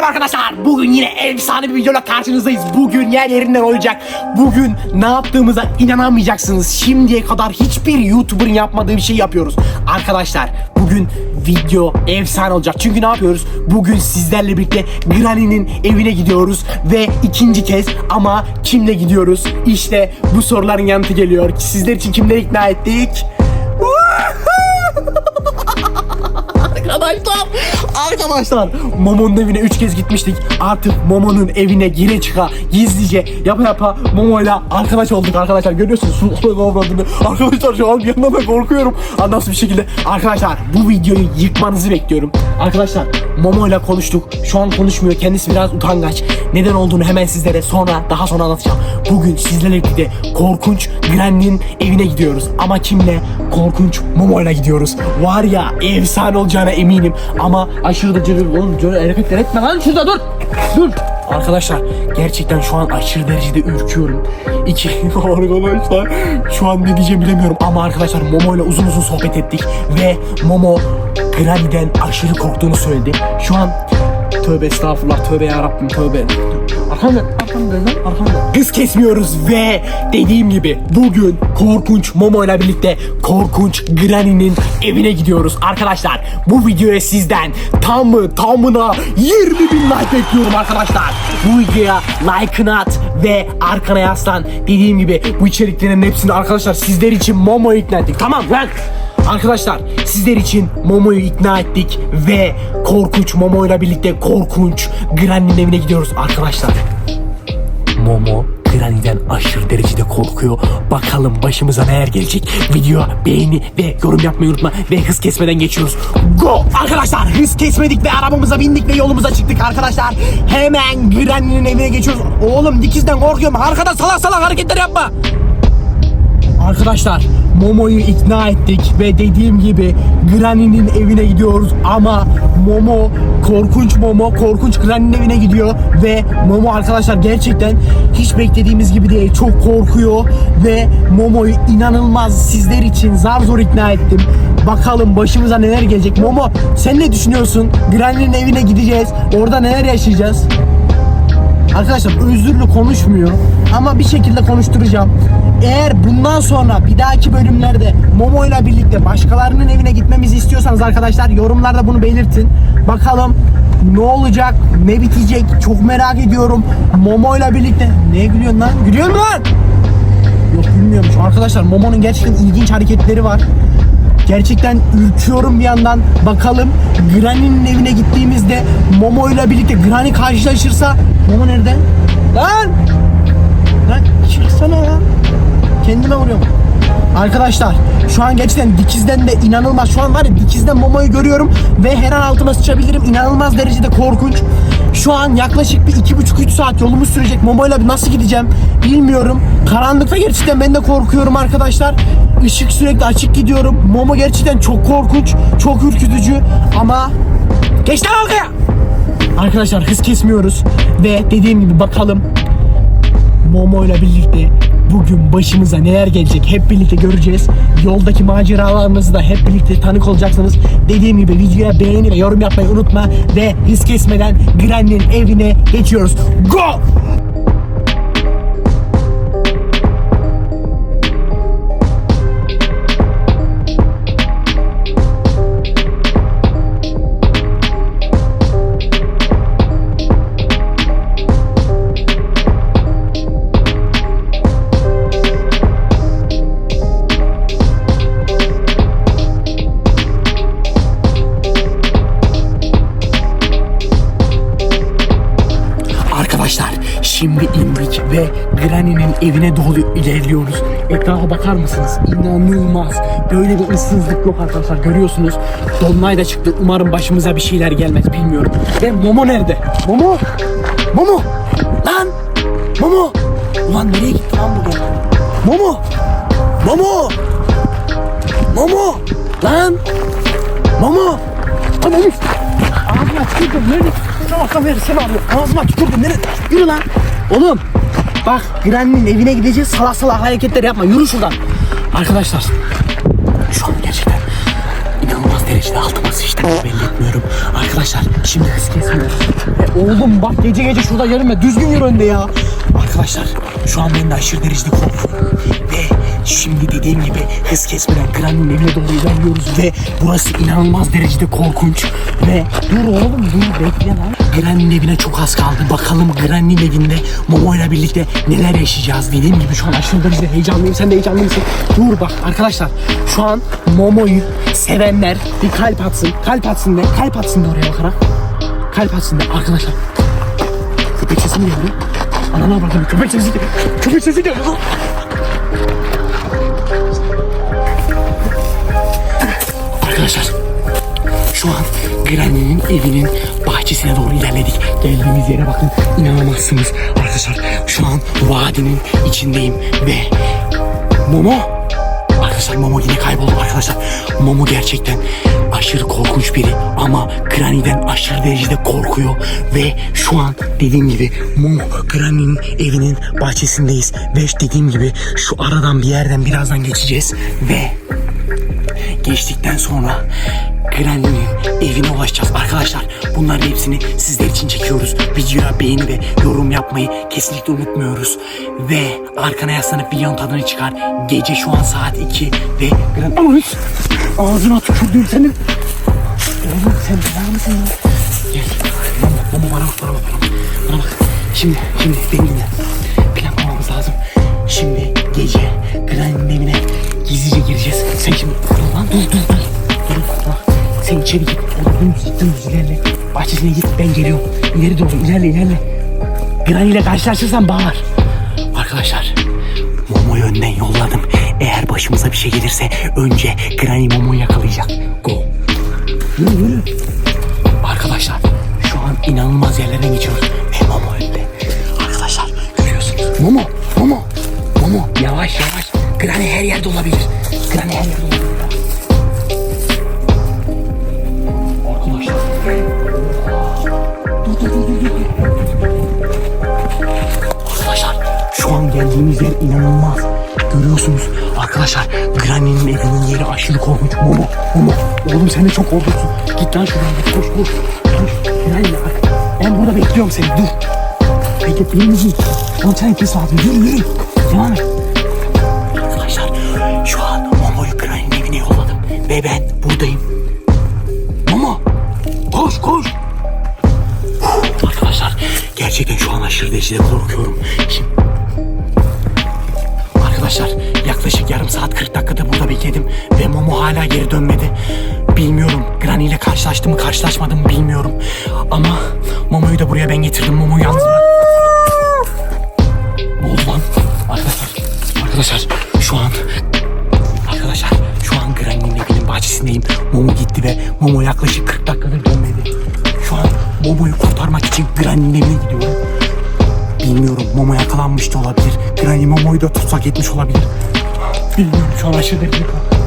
merhaba arkadaşlar. Bugün yine efsane bir videoyla karşınızdayız. Bugün yer yerinden olacak. Bugün ne yaptığımıza inanamayacaksınız. Şimdiye kadar hiçbir YouTuber'ın yapmadığı bir şey yapıyoruz. Arkadaşlar bugün video efsane olacak. Çünkü ne yapıyoruz? Bugün sizlerle birlikte Granny'nin evine gidiyoruz. Ve ikinci kez ama kimle gidiyoruz? İşte bu soruların yanıtı geliyor. Sizler için kimleri ikna ettik? Arkadaşlar, arkadaşlar Momo'nun evine 3 kez gitmiştik. Artık Momo'nun evine gire çıka gizlice yapa yapa Momo'yla arkadaş olduk arkadaşlar. Görüyorsunuz su avradını. Arkadaşlar şu an bir da korkuyorum. Anlamsız bir şekilde. Arkadaşlar bu videoyu yıkmanızı bekliyorum. Arkadaşlar Momo'yla konuştuk. Şu an konuşmuyor. Kendisi biraz utangaç. Neden olduğunu hemen sizlere sonra daha sonra anlatacağım. Bugün sizlerle birlikte korkunç Granny'nin evine gidiyoruz. Ama kimle? Korkunç Momo'yla gidiyoruz. Var ya efsane olacağına eminim. Ama aşırı da cırır. Oğlum cırır etme lan şurada dur. Dur. Arkadaşlar gerçekten şu an aşırı derecede ürküyorum. İki arkadaşlar şu an ne diyeceğimi bilemiyorum ama arkadaşlar Momo ile uzun uzun sohbet ettik ve Momo Granny'den aşırı korktuğunu söyledi. Şu an tövbe estağfurullah tövbe yarabbim tövbe. Arkamda arkamda lan arkamda. Hız kesmiyoruz ve dediğim gibi bugün korkunç Momo ile birlikte korkunç Granny'nin evine gidiyoruz arkadaşlar. Bu videoya sizden tamı tamına 20 bin like bekliyorum arkadaşlar. Bu videoya like'ını at ve arkana yaslan. Dediğim gibi bu içeriklerin hepsini arkadaşlar sizler için Momo'yu ikna ettik. Tamam lan. Arkadaşlar sizler için Momo'yu ikna ettik ve korkunç Momo ile birlikte korkunç Granny'nin evine gidiyoruz arkadaşlar. Momo Granny'den aşırı derecede korkuyor. Bakalım başımıza neler gelecek. Video beğeni ve yorum yapmayı unutma. Ve hız kesmeden geçiyoruz. Go! Arkadaşlar hız kesmedik ve arabamıza bindik ve yolumuza çıktık arkadaşlar. Hemen Granny'nin evine geçiyoruz. Oğlum dikizden korkuyorum. Arkada salak salak hareketler yapma. Arkadaşlar Momo'yu ikna ettik ve dediğim gibi Granny'nin evine gidiyoruz ama Momo korkunç Momo korkunç Granny'nin evine gidiyor ve Momo arkadaşlar gerçekten hiç beklediğimiz gibi değil çok korkuyor ve Momo'yu inanılmaz sizler için zar zor ikna ettim. Bakalım başımıza neler gelecek. Momo sen ne düşünüyorsun? Granny'nin evine gideceğiz. Orada neler yaşayacağız? Arkadaşlar özürlü konuşmuyor ama bir şekilde konuşturacağım. Eğer bundan sonra bir dahaki bölümlerde Momo ile birlikte başkalarının evine gitmemizi istiyorsanız arkadaşlar yorumlarda bunu belirtin. Bakalım ne olacak, ne bitecek çok merak ediyorum. Momo ile birlikte ne gülüyorsun lan? Gülüyor mu lan? Yok gülmüyormuş. Arkadaşlar Momo'nun gerçekten ilginç hareketleri var. Gerçekten ürküyorum bir yandan. Bakalım Granny'nin evine gittiğimizde Momo ile birlikte Granny karşılaşırsa Momo nerede? Lan! Lan çıksana ya. Kendime vuruyorum. Arkadaşlar şu an gerçekten dikizden de inanılmaz. Şu an var ya dikizden Momo'yu görüyorum ve her an altıma sıçabilirim. İnanılmaz derecede korkunç. Şu an yaklaşık bir iki buçuk üç saat yolumuz sürecek. Momo'yla nasıl gideceğim bilmiyorum. Karanlıkta gerçekten ben de korkuyorum arkadaşlar. Işık sürekli açık gidiyorum. Momo gerçekten çok korkunç, çok ürkütücü ama geç lan arkaya. Arkadaşlar hız kesmiyoruz ve dediğim gibi bakalım Momo ile birlikte bugün başımıza neler gelecek hep birlikte göreceğiz. Yoldaki maceralarımızı da hep birlikte tanık olacaksınız. Dediğim gibi videoya beğeni ve yorum yapmayı unutma ve hız kesmeden Granny'nin evine geçiyoruz. Go! Şimdi indik ve Granny'nin evine doğru ilerliyoruz. Etrafa bakar mısınız? İnanılmaz. Böyle bir ıssızlık yok arkadaşlar görüyorsunuz. Dolunay da çıktı. Umarım başımıza bir şeyler gelmez bilmiyorum. Ve Momo nerede? Momo! Momo! Lan! Momo! Ulan nereye gitti lan bu gene? Momo! Momo! Momo! Lan! Momo! Lan Elif! Ağzıma tükürdüm. Nerede? Beri seni arıyorum. Ağzıma tükürdüm. Nerede? Yürü lan. Oğlum. Bak Granny'nin evine gideceğiz. Salak salak hareketler yapma. Yürü şuradan. Arkadaşlar. Şu an gerçekten inanılmaz derecede altıma sıçtım. Belli etmiyorum. Arkadaşlar şimdi hız kesmiyoruz. Ve Oğlum bak gece gece şurada yürüme. Düzgün yürü önde ya. Arkadaşlar şu an ben de aşırı derecede korkuyorum. Ve şimdi dediğim gibi hız kesmeden Granny'nin evine doğru ilerliyoruz. Ve burası inanılmaz derecede korkunç. Ve dur oğlum dur bekle lan. Granny'nin evine çok az kaldı. Bakalım Granny'nin evinde Momo ile birlikte neler yaşayacağız. Dediğim gibi şu an aşırı derecede heyecanlıyım. Sen de heyecanlı mısın? Dur bak arkadaşlar şu an Momo'yu sevenler bir kalp atsın. Kalp atsın de. Kalp atsın de oraya bakarak. Kalp atsın de arkadaşlar. Köpek sesi mi geldi? Anana bakın köpek sesi geldi. Köpek sesi geldi. Arkadaşlar şu an Granny'nin evinin bahçesine doğru ilerledik. Geldiğimiz yere bakın inanamazsınız. Arkadaşlar şu an vadinin içindeyim ve Momo Arkadaşlar Momo yine kayboldu arkadaşlar. Momo gerçekten aşırı korkunç biri ama Granny'den aşırı derecede korkuyor ve şu an dediğim gibi Momo Granny'nin evinin bahçesindeyiz ve dediğim gibi şu aradan bir yerden birazdan geçeceğiz ve geçtikten sonra Granny'nin evine ulaşacağız arkadaşlar. Bunların hepsini sizler için çekiyoruz. Videoya beğeni ve yorum yapmayı kesinlikle unutmuyoruz. Ve arkana yaslanıp videonun tadını çıkar. Gece şu an saat 2 ve Granny... Ağzına tükürdüm senin. Oğlum sen belanı mısın ya? Gel. Mama, mama bana bak bana bak bana bak. Bana bak. Şimdi, şimdi beni dinle. Plan lazım. Şimdi Bahçesine git ben geliyorum. İleri doğru ilerle ilerle. Granny ile karşılaşırsan bağır. Arkadaşlar Momo'yu önden yolladım. Eğer başımıza bir şey gelirse önce Granny Momo'yu yakalayacak. Go. Yürü yürü. Arkadaşlar şu an inanılmaz yerlerden geçiyoruz. Ve Momo önde. Arkadaşlar görüyorsunuz. Momo, Momo, Momo yavaş yavaş. Granny her yerde olabilir. Arkadaşlar şu an geldiğimiz yer inanılmaz. Görüyorsunuz arkadaşlar Granny'nin evinin yeri aşırı korkunç. Momo, Momo. Oğlum sen de çok korkunçsun. Git lan şuradan git koş koş. Koş. Granny. Ben burada bekliyorum seni dur. Bekle birimizi kontrol etmesi lazım. Yürü yürü. Mı bilmiyorum. Ama Momo'yu da buraya ben getirdim. Momo'yu yalnız bırak. Lan? Arkadaşlar, arkadaşlar şu an Arkadaşlar şu an Granny'nin evinin bahçesindeyim. Momo gitti ve Momo yaklaşık 40 dakikadır dönmedi. Şu an Momo'yu kurtarmak için Granny'nin evine gidiyorum. Bilmiyorum Momo yakalanmış da olabilir. Granny Momo'yu da tutsak etmiş olabilir. Bilmiyorum şu an aşırı derecede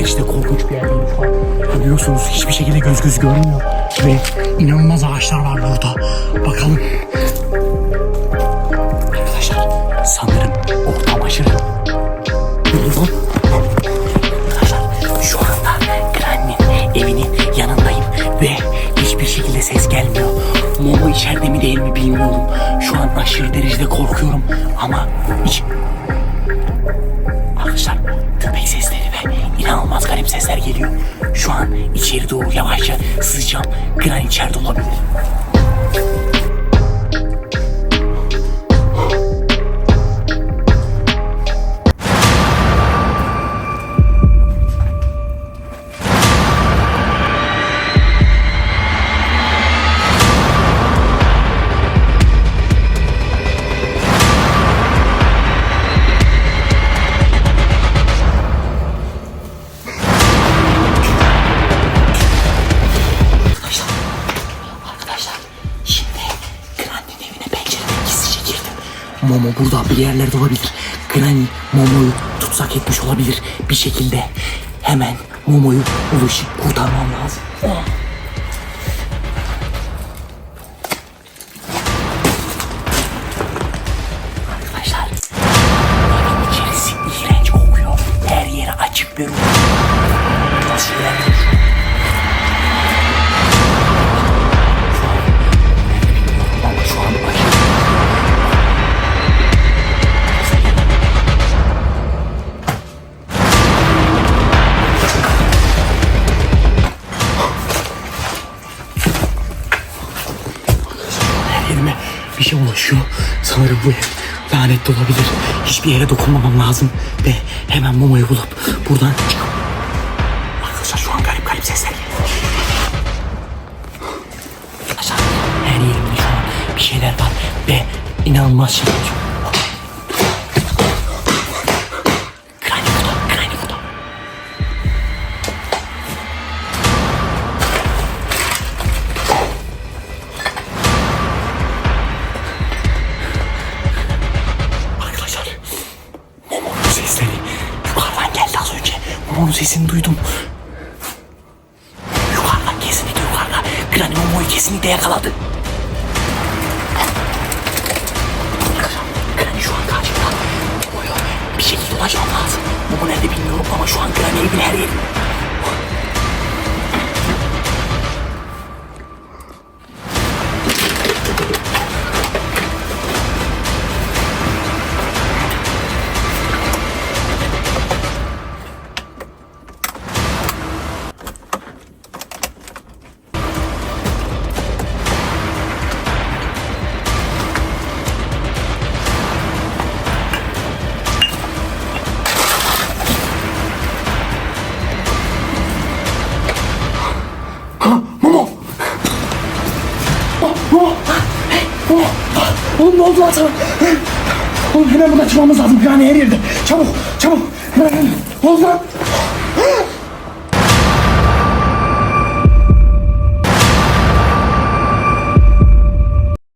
Aşırı derecede korkunç bir yerdeyim şu an. Görüyorsunuz hiçbir şekilde göz göz görmüyor. Ve inanılmaz ağaçlar var burada. Bakalım. Arkadaşlar sanırım ortam aşırı. Dur lan. Arkadaşlar şu anda Granny'nin evinin yanındayım ve hiçbir şekilde ses gelmiyor. Momo içeride mi değil mi bilmiyorum. Şu an aşırı derecede korkuyorum ama hiç... inanılmaz garip sesler geliyor. Şu an içeri doğru yavaşça sızacağım. Granny içeride olabilir. Momo burada bir yerlerde olabilir. Granny Momo'yu tutsak etmiş olabilir bir şekilde. Hemen Momo'yu ulaşıp kurtarmam lazım. Arkadaşlar Sanırım bu ev lanetli olabilir. Hiçbir yere dokunmamam lazım. Ve hemen Momo'yu bulup buradan çıkıp... Arkadaşlar şu an garip garip sesler geliyor. Arkadaşlar her yerimde şu an bir şeyler var. Ve inanılmaz şeyler. Granny Momo'nun sesini duydum. Yukarıdan kesinlikle yukarıda. Granny Momo'yu kesinlikle yakaladı. Granny şu an karşımda. Bir şekilde ulaşmam lazım. Momo nerede bilmiyorum ama şu an Granny evin her yeri. Momo! Oh, Momo! Hey, Momo! Oğlum ne oldu lan sana? Oğlum hemen buradan çıkmamız lazım. Yani her yerde. Çabuk, çabuk. Ne oldu lan?